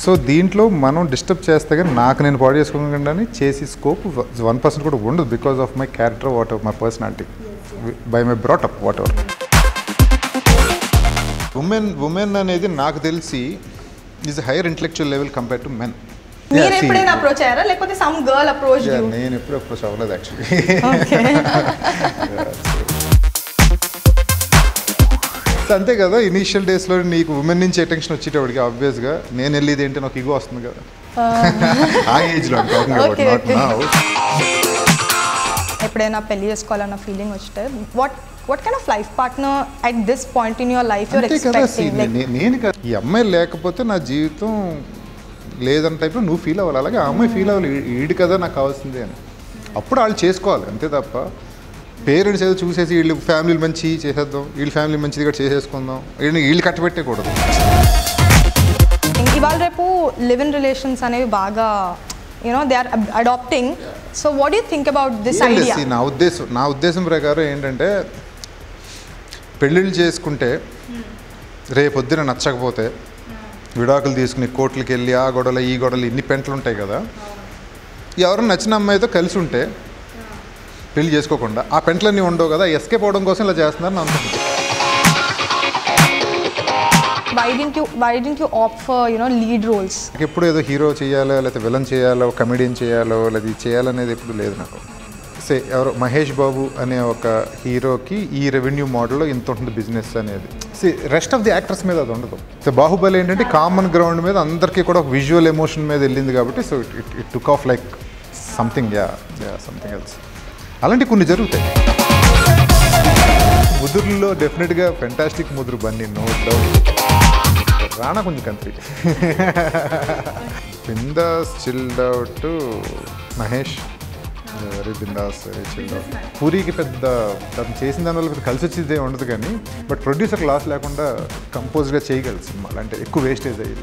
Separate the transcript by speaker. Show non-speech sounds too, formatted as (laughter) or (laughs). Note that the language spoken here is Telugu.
Speaker 1: సో దీంట్లో మనం డిస్టర్బ్ చేస్తే కానీ నాకు నేను పాడు చేసుకోకుండా చేసి స్కోప్ వన్ పర్సెంట్ కూడా ఉండదు because of my character whatever my personality by my brought up whatever women women అనేది నాకు తెలిసి is higher intellectual level compare to men
Speaker 2: మీరు ఎప్పుడైనా అప్రోచ్ అయ్యారా? లేకపోతే సమ్ గర్ల్ అప్రోచ్ యూ
Speaker 1: నేను ఎప్పుడు అప్రోచ్ అవ్వలేదు యాక్చువల్లీ (laughs) అంతే కదా. ఇనీషియల్ డేస్లో నీకు ఉమెన్ నుంచి అటెన్షన్ వచ్చేటప్పటికి ఆబ్వియస్గా నేను వెళ్ళేది ఏంటి నాకు ఇగో వస్తుంది కదా. ఆ ఏజ్లో
Speaker 2: ఎప్పుడైనా పెళ్ళి చేసుకోవాలన్న feeling వచ్చితే what what kind of life partner at this point in your life
Speaker 1: నేను కదా. ఈ అమ్మాయి లేకపోతే నా జీవితం లేదన్న టైప్లో నువ్వు ఫీల్ అవ్వాలి. అలాగే ఆ అమ్మాయి ఫీల్ అవ్వాలి. ఈ- ఈడు కదా నాకు కావాల్సిందే అని. అప్పుడు వాళ్ళు చేసుకోవాలి అంతే తప్ప పేరెంట్స్ ఏదో చూసేసి వీళ్ళు ఫ్యామిలీ మంచి చేసేద్దాం వీళ్ళ ఫ్యామిలీ మంచిది కూడా చేసేసుకుందాం. వీళ్ళని వీళ్ళు కట్టబెట్టేకూడదు.
Speaker 2: ఇవాళ రేపు లివ్ ఇన్ రిలేషన్స్ అనేవి బాగా you know they are adapting so what you think about this idea
Speaker 1: నా ఉద్దేశం నా ఉద్దేశం ప్రకారం ఏంటంటే పెళ్ళిళ్ళు చేసుకుంటే రేపొద్దున నచ్చకపోతే విడాకులు తీసుకుని కోర్టులకి వెళ్ళి ఆ గొడవలు ఈ గొడవలు ఇన్ని పెంటలు ఉంటాయి కదా. ఎవరు నచ్చిన అమ్మాయితో కలిసి ఉంటే పెళ్ళి చేసుకోకుండా. ఆ పెంటలన్నీ ఉండవు కదా ఎస్కేప్ అవడం కోసం ఇలా చేస్తున్నారు నా అనుకుంటున్నాను
Speaker 2: why didn't you why didn't you opt for you know lead roles
Speaker 1: నాకు ఎప్పుడు ఏదో హీరో చేయాలో లేకపోతే విలన్ చేయాలో కమెడియన్ చేయాలో లేదా ఇది చేయాలనేది ఎప్పుడు లేదు నాకు. సే ఎవరో మహేష్ బాబు అనే ఒక హీరోకి ఈ రెవెన్యూ మోడల్లో ఇంత ఉంటుంది బిజినెస్ అనేది. See rest of the actors మీద అది ఉండదు. సో బాహుబలి ఏంటంటే కామన్ గ్రౌండ్ మీద అందరికీ కూడా ఒక విజువల్ ఎమోషన్ మీద వెళ్ళింది కాబట్టి so it it it took off like something yeah yeah something else అలాంటివి కొన్ని జరుగుతాయి. ముదురులో డెఫినెట్గా ఫెంటాస్టిక్ ముదురు బన్నీ నో డౌట్ రానా కొంచెం కంత్రి బిందాస్ చిల్డ్ అవుట్ మహేష్. వెరీ బిందాస్ వెరీ చిల్డ్ అవుట్ పూరికి పెద్ద తను చేసిన దానివల్ల పెద్ద కలిసి వచ్చేదే ఉండదు కానీ బట్ ప్రొడ్యూసర్ లాస్ లేకుండా కంపోజ్గా చేయగలరు సినిమా అంటే ఎక్కువ వేస్టేజ్ అయ్యి